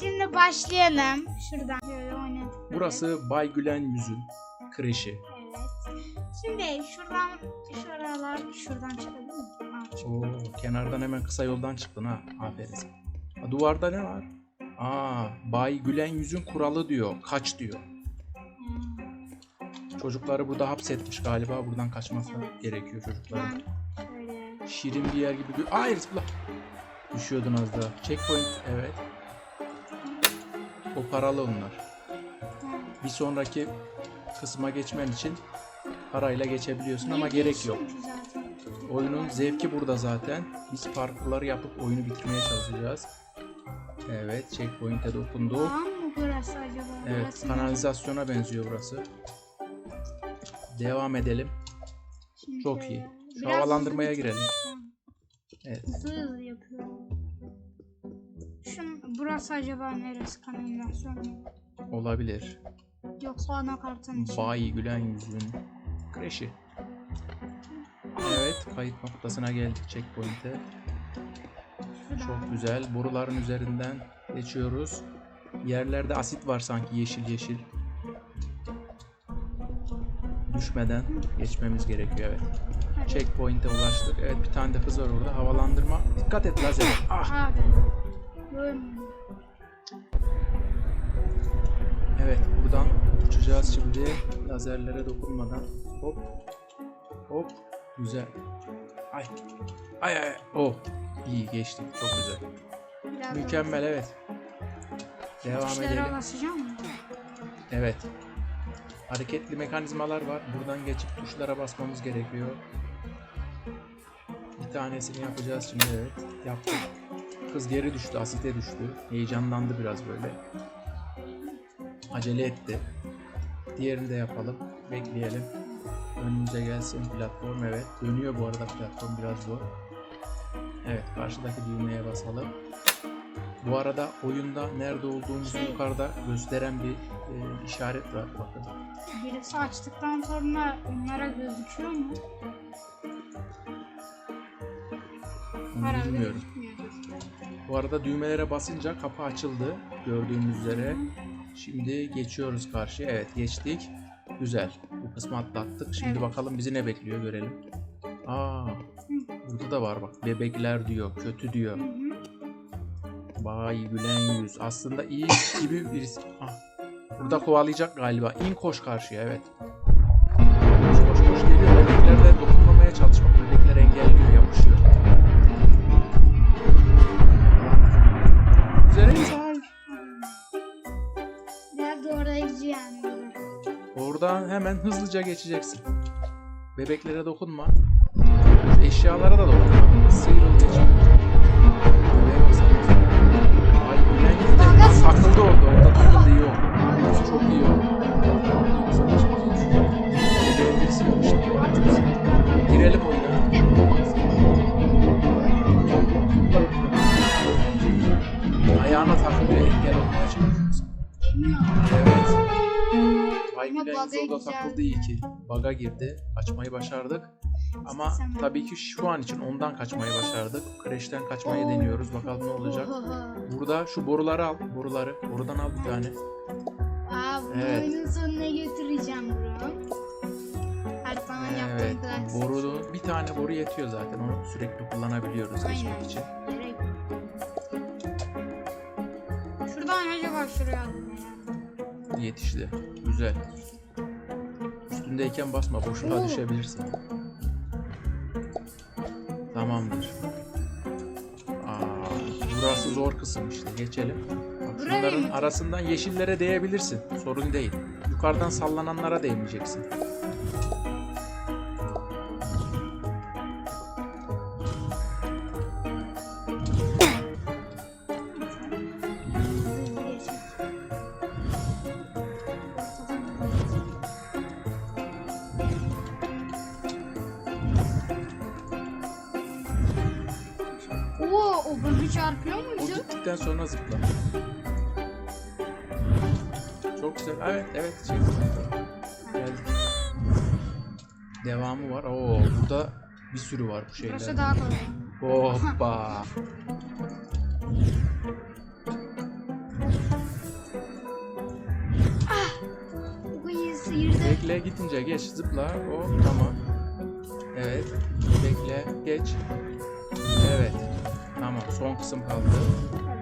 Şimdi başlayalım. Şuradan şöyle oynadık. böyle. Burası Bay Gülen Yüz'ün kreşi. Evet. Şimdi şuradan şuralar şuradan çıkalım mı? Oo, kenardan hemen kısa yoldan çıktın ha. Aferin. sana. Ha, duvarda ne var? Aa, Bay Gülen Yüz'ün kuralı diyor. Kaç diyor. Hmm. Çocukları burada hapsetmiş galiba. Buradan kaçması gerekiyor çocukların. Şöyle Şirin bir yer gibi. gö- Hayır zıpla. Düşüyordun az daha. Checkpoint evet. O paralı onlar. Bir sonraki kısma geçmen için parayla geçebiliyorsun ama gerek yok. Oyunun zevki burada zaten. Biz parkurları yapıp oyunu bitirmeye çalışacağız. Evet, checkpoint'e dokunduk. Tamam mı burası acaba? Evet, kanalizasyona benziyor burası. Devam edelim. Çok iyi. Şu havalandırmaya girelim. Evet. Hızlı hızlı yapıyorum. Şun, burası acaba neresi kanalizasyon mu? Olabilir. Yoksa anakartın içi. Bay Gülen Yüz'ün kreşi. Evet, kayıt noktasına geldik checkpoint'e. Çok güzel. Boruların üzerinden geçiyoruz. Yerlerde asit var sanki yeşil yeşil. Düşmeden geçmemiz gerekiyor evet. Checkpoint'e ulaştık. Evet bir tane de hız var orada. Havalandırma. Dikkat et lazer. Ah. Abi. Evet buradan uçacağız şimdi. Lazerlere dokunmadan. Hop. Hop. Güzel. Ay. Ay ay. Oh. İyi geçtik. Çok güzel. Biraz Mükemmel evet. Devam edelim. basacağım mı? Evet. Hareketli mekanizmalar var. Buradan geçip tuşlara basmamız gerekiyor. Bir tanesini yapacağız şimdi evet. Yaptık. Kız geri düştü, asite düştü. Heyecanlandı biraz böyle. Acele etti. Diğerini de yapalım. Bekleyelim. Önümüze gelsin platform evet. Dönüyor bu arada platform biraz zor. Evet karşıdaki düğmeye basalım. Bu arada oyunda nerede olduğumuzu Şey- yukarıda gösteren bir e, işaret var bakın. Birisi açtıktan sonra onlara gözüküyor mu? Onu Herhalde bilmiyorum. gözükmüyordur. Bu arada düğmelere basınca kapı açıldı gördüğünüz üzere. Şimdi geçiyoruz karşıya. Evet geçtik. Güzel. Bu kısmı atlattık. Şimdi Evet. bakalım bizi ne bekliyor görelim. Aa, burada da var bak. Bebekler diyor, kötü diyor. Vay gülen yüz. Aslında iyi gibi birisi. Ah. Burada kovalayacak galiba. İn koş karşıya evet. Koş koş koş geliyor. Bebeklerle dokunmamaya çalışmak. Bebekler engelliyor, yapışıyor. Hemen hızlıca geçeceksin. Bebeklere dokunma. Eşyalara da dokunma. Sıyrıl geç. Bug'a orada takıldı iyi ki. Baga girdi. Açmayı başardık. Ama tabii ki şu an için ondan kaçmayı başardık. Kreşten kaçmayı deniyoruz. Bakalım ne olacak. Burada şu boruları al. Boruları. Borudan al bir tane. Aa, bunu Evet. oyunun sonuna götüreceğim bro. Her zaman Evet. yaptığım. Boru bir tane boru yetiyor zaten. Onu sürekli kullanabiliyoruz geçmek için. Gerek. Şuradan acaba şuraya alayım ya. Yetişti. Güzel. Üstündeyken basma. Boşluğa düşebilirsin. Tamamdır. Aa, burası zor kısım işte. Geçelim. Bak şunların arasından yeşillere değebilirsin. Sorun değil. Yukarıdan sallananlara değmeyeceksin. O hızlı çarpıyor O gittikten sonra zıpla. Çok güzel. Evet, evet. Şey, geldik. Devamı var. Oo, burada bir sürü var bu şeyler. Burası daha kolay. Hoppa. Bekle gidince geç zıpla. O tamam. Evet. Bekle geç. Tamam son kısım kaldı.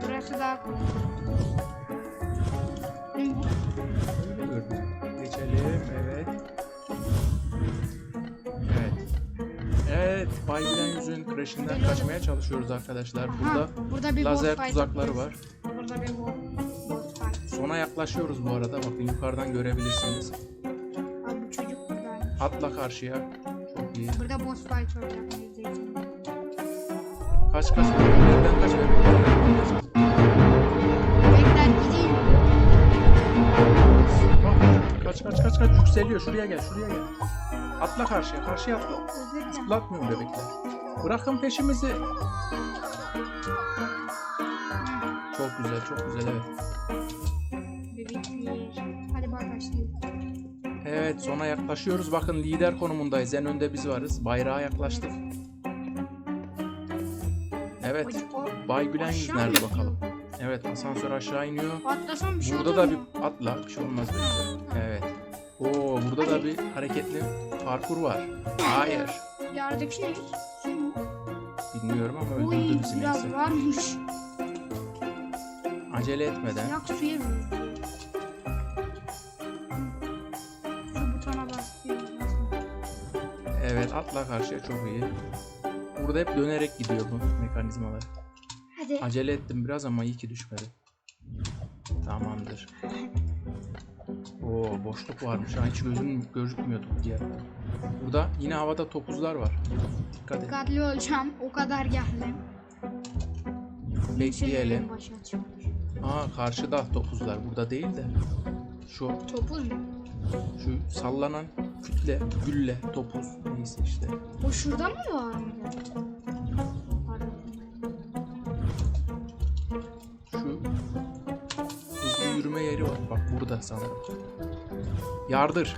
Burası daha kolay. Öyle gördüm. Geçelim. Evet. Evet. Evet. Bay Bilen yüzün kreşinden kaçmaya çalışıyoruz arkadaşlar. Burada burada bir lazer tuzakları var. Burada bir bo- boss fight. Sona yaklaşıyoruz bu arada. Bakın yukarıdan görebilirsiniz. Abi bu çocuk burada. Atla karşıya. Çok iyi. Burada boss fight olacak. Kaç kaç. Nereden kaç. Nereden Bekler gideyim. Kaç kaç kaç kaç yükseliyor. Şuraya gel, şuraya gel. Atla karşıya, karşıya atla. Zıplatmıyorum bebekler. Bırakın peşimizi. Çok güzel, çok güzel evet. Bebekler. Hadi bak başlayalım. Evet, sona yaklaşıyoruz. Bakın lider konumundayız. En önde biz varız. Bayrağa yaklaştık. Evet, Bay Gülen yüz nerede bakalım? Evet, asansör aşağı iniyor. Atlasam bir şey Burada da bir atla, bir şey olmaz bence. Evet. Oo, burada da bir hareketli parkur var. Hayır. Yerdeki ne? Bilmiyorum ama öldürdü bizi biraz neyse. varmış. Acele etmeden. Yak suya vuruyor. Evet atla karşıya çok iyi. Burada hep dönerek gidiyor bu mekanizmalar. Hadi. Acele ettim biraz ama iyi ki düşmedi. Tamamdır. Oo boşluk varmış. Ha, hiç gözüm gözükmüyordu diğer. Burada yine havada topuzlar var. Dikkat et. Dikkatli olacağım. O kadar geldim. Bekleyelim. Aa karşıda topuzlar. Burada değil de. Şu Topuz mu? şu sallanan kütle, gülle, topuz neyse işte. O şurada mı var? Şu hızlı yürüme yeri var. Bak burada sanırım. Yardır.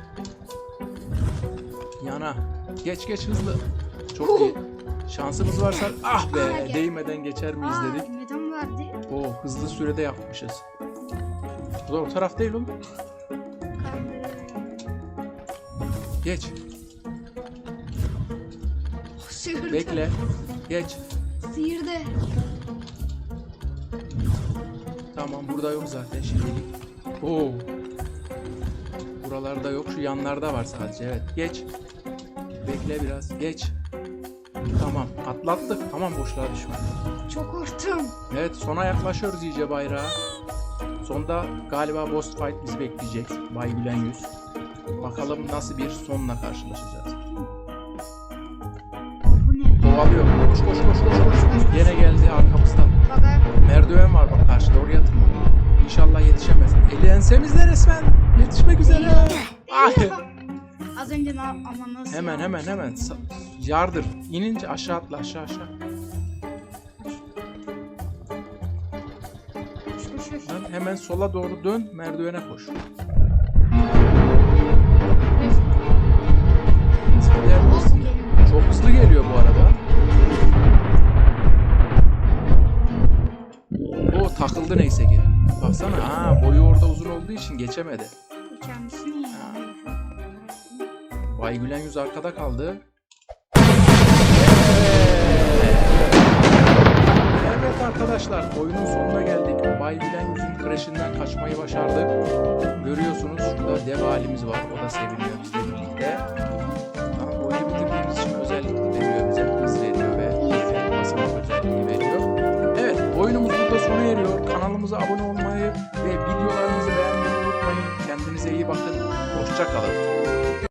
Yana. Geç geç hızlı. Çok iyi. Şansımız varsa ah be değmeden geçer miyiz dedik. neden vardı? Oo hızlı sürede yapmışız. Bu da o taraf değil oğlum. Geç. Bekle. Geç. Sıyırdı. Tamam burada yok zaten şimdilik. Oo. Buralarda yok. Şu yanlarda var sadece. Evet. Geç. Bekle biraz. Geç. Tamam. Atlattık. Tamam boşluğa düşme. Çok korktum. Evet sona yaklaşıyoruz iyice bayrağa. Sonda galiba boss fight bizi bekleyecek. Bay Gülen Yüz. Bakalım nasıl bir sonla karşılaşacağız. Kovalıyor. Koş koş koş koş koş. Yine geldi arkamızdan. Merdiven var bak karşıda oraya tırman. İnşallah yetişemez. Eli ensemizde resmen. Yetişmek üzere. Ay. Az önce ne ama nasıl? Hemen hemen hemen. Yardır. İnince aşağı atla aşağı aşağı. Hemen sola doğru dön merdivene koş. Çok hızlı geliyor bu arada. Takıldı neyse ki. Baksana ha boyu orada uzun olduğu için geçemedi. Kendisi? Bay Gülen Yüz arkada kaldı. Evet arkadaşlar oyunun sonuna geldik. Bay Gülen Yüz'ün kreşinden kaçmayı başardık. Görüyorsunuz şurada dev halimiz var. O da seviniyor bizle birlikte. Kanalımıza abone olmayı ve videolarımızı beğenmeyi unutmayın. Kendinize iyi bakın. Hoşçakalın.